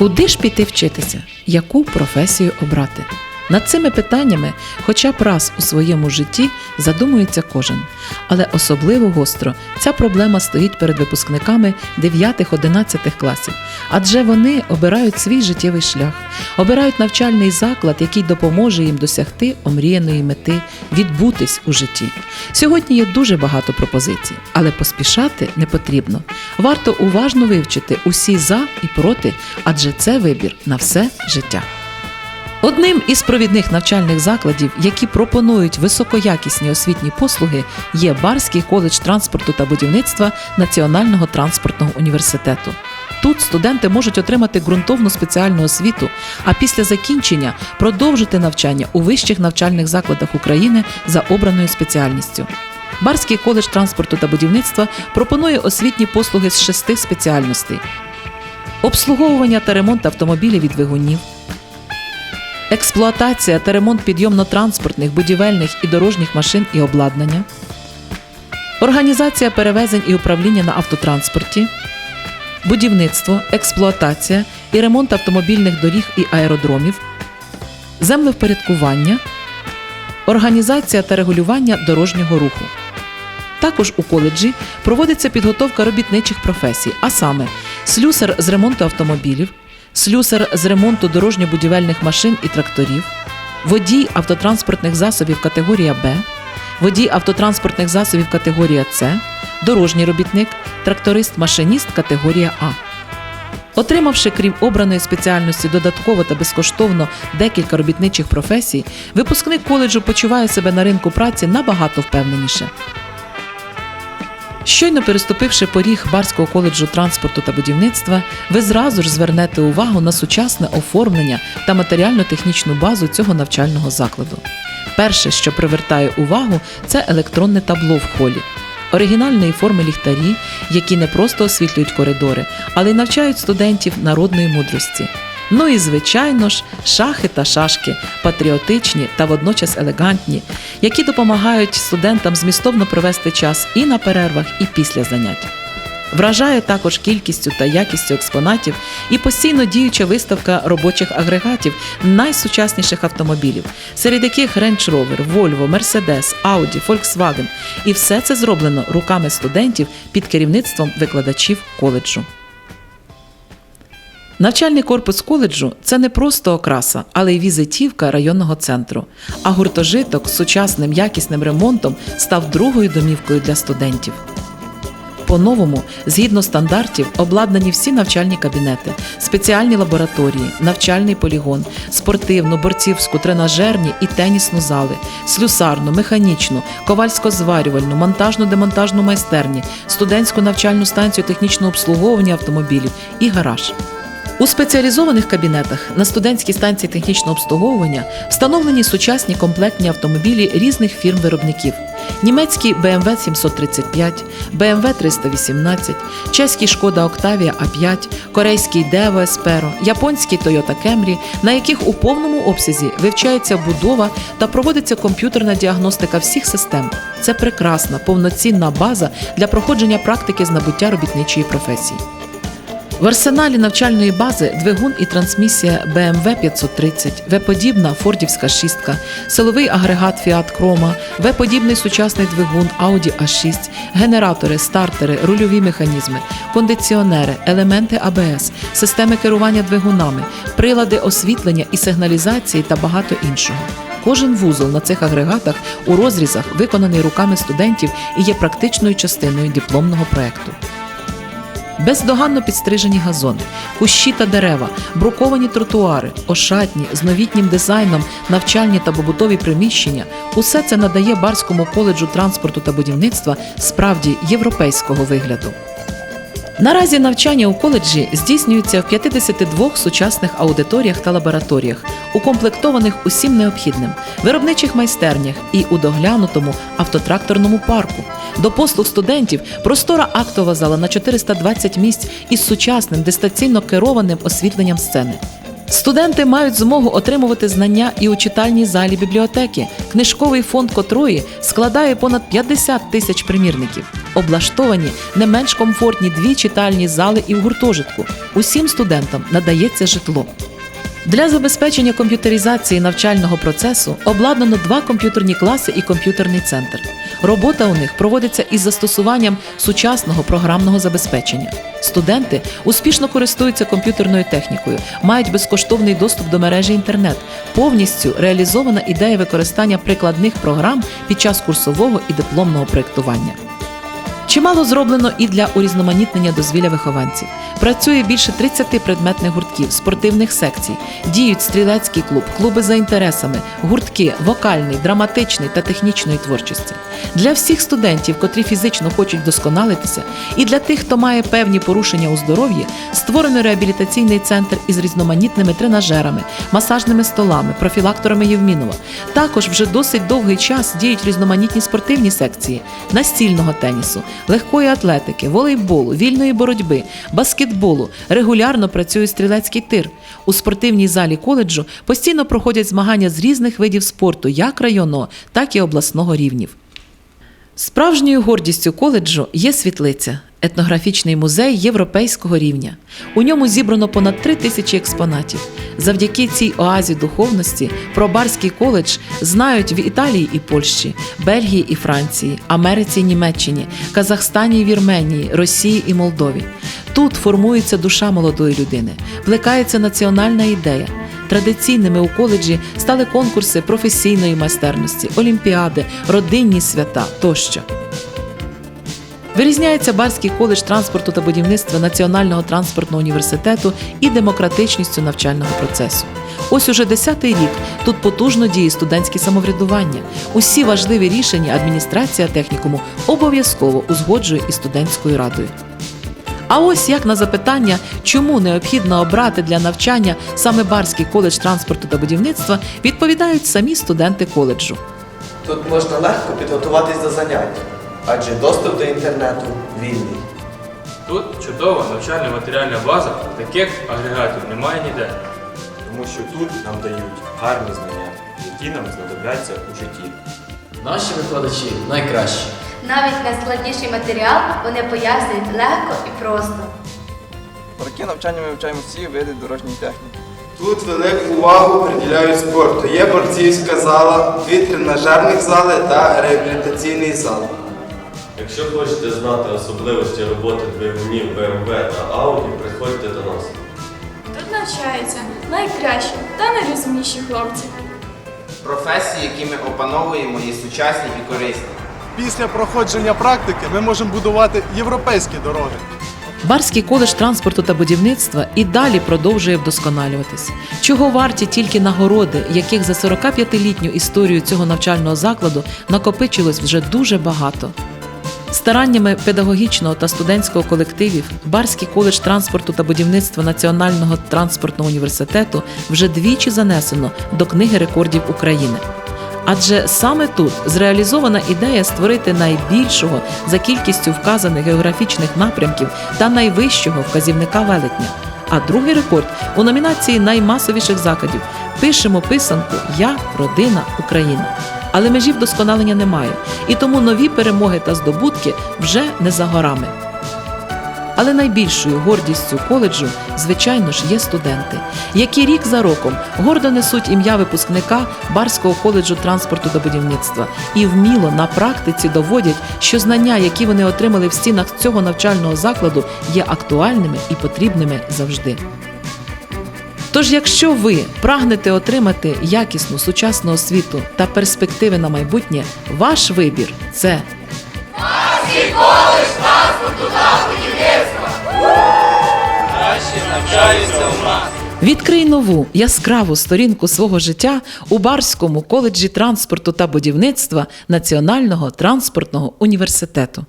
Куди ж піти вчитися? Яку професію обрати? Над цими питаннями хоча б раз у своєму житті задумується кожен. Але особливо гостро ця проблема стоїть перед випускниками 9-11 класів, адже вони обирають свій життєвий шлях, обирають навчальний заклад, який допоможе їм досягти омріяної мети, відбутись у житті. Сьогодні є дуже багато пропозицій, але поспішати не потрібно. Варто уважно вивчити усі за і проти, адже це вибір на все життя. Одним із провідних навчальних закладів, які пропонують високоякісні освітні послуги, є Барський коледж транспорту та будівництва Національного транспортного університету. Тут студенти можуть отримати ґрунтовну спеціальну освіту, а після закінчення продовжити навчання у вищих навчальних закладах України за обраною спеціальністю. Барський коледж транспорту та будівництва пропонує освітні послуги з шести спеціальностей: обслуговування та ремонт автомобілів від двигунів, експлуатація та ремонт підйомно-транспортних, будівельних і дорожніх машин і обладнання, організація перевезень і управління на автотранспорті, будівництво, експлуатація і ремонт автомобільних доріг і аеродромів, землевпорядкування, організація та регулювання дорожнього руху. Також у коледжі проводиться підготовка робітничих професій, а саме слюсар з ремонту автомобілів, слюсар з ремонту дорожньо-будівельних машин і тракторів, водій автотранспортних засобів категорія Б, водій автотранспортних засобів категорія С, дорожній робітник, тракторист-машиніст категорія А. Отримавши, крім обраної спеціальності, додатково та безкоштовно декілька робітничих професій, випускник коледжу почуває себе на ринку праці набагато впевненіше. Щойно переступивши поріг Барського коледжу транспорту та будівництва, ви зразу ж звернете увагу на сучасне оформлення та матеріально-технічну базу цього навчального закладу. Перше, що привертає увагу, це електронне табло в холі. Оригінальної форми ліхтарі, які не просто освітлюють коридори, але й навчають студентів народної мудрості. Ну і звичайно ж, шахи та шашки, патріотичні та водночас елегантні, які допомагають студентам змістовно провести час і на перервах, і після занять. Вражає також кількістю та якістю експонатів і постійно діюча виставка робочих агрегатів найсучасніших автомобілів, серед яких Range Rover, Volvo, Mercedes, Audi, Volkswagen. І все це зроблено руками студентів під керівництвом викладачів коледжу. Навчальний корпус коледжу це не просто окраса, але й візитівка районного центру. А гуртожиток з сучасним якісним ремонтом став другою домівкою для студентів. По-новому, згідно стандартів, обладнані всі навчальні кабінети, спеціальні лабораторії, навчальний полігон, спортивну, борцівську, тренажерні і тенісну зали, слюсарну, механічну, ковальсько-зварювальну, монтажну-демонтажну майстерні, студентську навчальну станцію технічного обслуговування автомобілів і гараж. У спеціалізованих кабінетах на студентській станції технічного обслуговування встановлені сучасні комплектні автомобілі різних фірм-виробників: німецький BMW 735, BMW 318, чеський Шкода Octavia A5, корейський Devo Espero, японський Toyota Camry, на яких у повному обсязі вивчається будова та проводиться комп'ютерна діагностика всіх систем. Це прекрасна повноцінна база для проходження практики з набуття робітничої професії. В арсеналі навчальної бази двигун і трансмісія BMW 530, В-подібна Фордівська шістка, силовий агрегат Fiat Chroma, В-подібний сучасний двигун Audi A6, генератори, стартери, рульові механізми, кондиціонери, елементи АБС, системи керування двигунами, прилади освітлення і сигналізації та багато іншого. Кожен вузол на цих агрегатах у розрізах виконаний руками студентів і є практичною частиною дипломного проекту. Бездоганно підстрижені газони, кущі та дерева, бруковані тротуари, ошатні з новітнім дизайном, навчальні та побутові приміщення усе це надає Барському коледжу транспорту та будівництва справді європейського вигляду. Наразі навчання у коледжі здійснюється в 52 сучасних аудиторіях та лабораторіях, укомплектованих усім необхідним, виробничих майстернях і у доглянутому автотракторному парку. До послуг студентів простора актова зала на 420 місць із сучасним дистанційно керованим освітленням сцени. Студенти мають змогу отримувати знання і у читальній залі бібліотеки, книжковий фонд котрої складає понад 50 тисяч примірників. облаштовані не менш комфортні дві читальні зали і в гуртожитку. Усім студентам надається житло. Для забезпечення комп'ютеризації навчального процесу обладнано два комп'ютерні класи і комп'ютерний центр. Робота у них проводиться із застосуванням сучасного програмного забезпечення. Студенти успішно користуються комп'ютерною технікою, мають безкоштовний доступ до мережі інтернет. Повністю реалізована ідея використання прикладних програм під час курсового і дипломного проєктування. Чимало зроблено і для урізноманітнення дозвілля вихованців. Працює більше 30 предметних гуртків, спортивних секцій, діють стрілецький клуб, клуби за інтересами, гуртки вокальний, драматичний та технічної творчості. Для всіх студентів, котрі фізично хочуть вдосконалитися, і для тих, хто має певні порушення у здоров'ї, створено реабілітаційний центр із різноманітними тренажерами, масажними столами, профілакторами Євмінова. Також вже досить довгий час діють різноманітні спортивні секції настільного тенісу, легкої атлетики, волейболу, вільної боротьби, баскетболу. Регулярно працює стрілецький тир. У спортивній залі коледжу постійно проходять змагання з різних видів спорту, як районного, так і обласного рівнів. Справжньою гордістю коледжу є світлиця етнографічний музей європейського рівня. У ньому зібрано понад три тисячі експонатів. Завдяки цій оазі духовності про Барський коледж знають в Італії і Польщі, Бельгії і Франції, Америці і Німеччині, Казахстані і Вірменії, Росії і Молдові. Тут формується душа молодої людини, плекається національна ідея. Традиційними у коледжі стали конкурси професійної майстерності, олімпіади, родинні свята тощо. Вирізняється Барський коледж транспорту та будівництва Національного транспортного університету і демократичністю навчального процесу. Ось уже десятий рік тут потужно діє студентське самоврядування. Усі важливі рішення адміністрація технікуму обов'язково узгоджує із студентською радою. А ось як на запитання, чому необхідно обрати для навчання саме Барський коледж транспорту та будівництва, відповідають самі студенти коледжу. Тут можна легко підготуватись до занять, адже доступ до інтернету вільний. Тут чудова навчальна матеріальна база, таких агрегатів немає ніде. тому що тут нам дають гарні знання, які нам знадобляться у житті. Наші викладачі найкращі. Навіть найскладніший матеріал вони пояснюють легко і просто. Роки навчання ми вивчаємо всі види дорожньої техніки. Тут велику увагу приділяють спорту. Є борцівська зала, дві тренажерних зали та реабілітаційний зал. Якщо хочете знати особливості роботи двигунів BMW та Audi, приходьте до нас. Тут навчаються найкращі та найрозумніші хлопці. Професії, які ми опановуємо, є сучасні і корисні. Після проходження практики ми можемо будувати європейські дороги. Барський коледж транспорту та будівництва і далі продовжує вдосконалюватись. Чого варті тільки нагороди, яких за 45-літню історію цього навчального закладу накопичилось вже дуже багато. Стараннями педагогічного та студентського колективів Барський коледж транспорту та будівництва Національного транспортного університету вже двічі занесено до книги рекордів України. Адже саме тут зреалізована ідея створити найбільшого за кількістю вказаних географічних напрямків та найвищого вказівника велетня. А другий рекорд у номінації наймасовіших закладів пишемо писанку Я, родина, Україна. Але межі вдосконалення немає, і тому нові перемоги та здобутки вже не за горами. Але найбільшою гордістю коледжу, звичайно ж, є студенти, які рік за роком гордо несуть ім'я випускника Барського коледжу транспорту та будівництва і вміло на практиці доводять, що знання, які вони отримали в стінах цього навчального закладу, є актуальними і потрібними завжди. Тож, якщо ви прагнете отримати якісну сучасну освіту та перспективи на майбутнє, ваш вибір це Відкрий нову яскраву сторінку свого життя у Барському коледжі транспорту та будівництва Національного транспортного університету.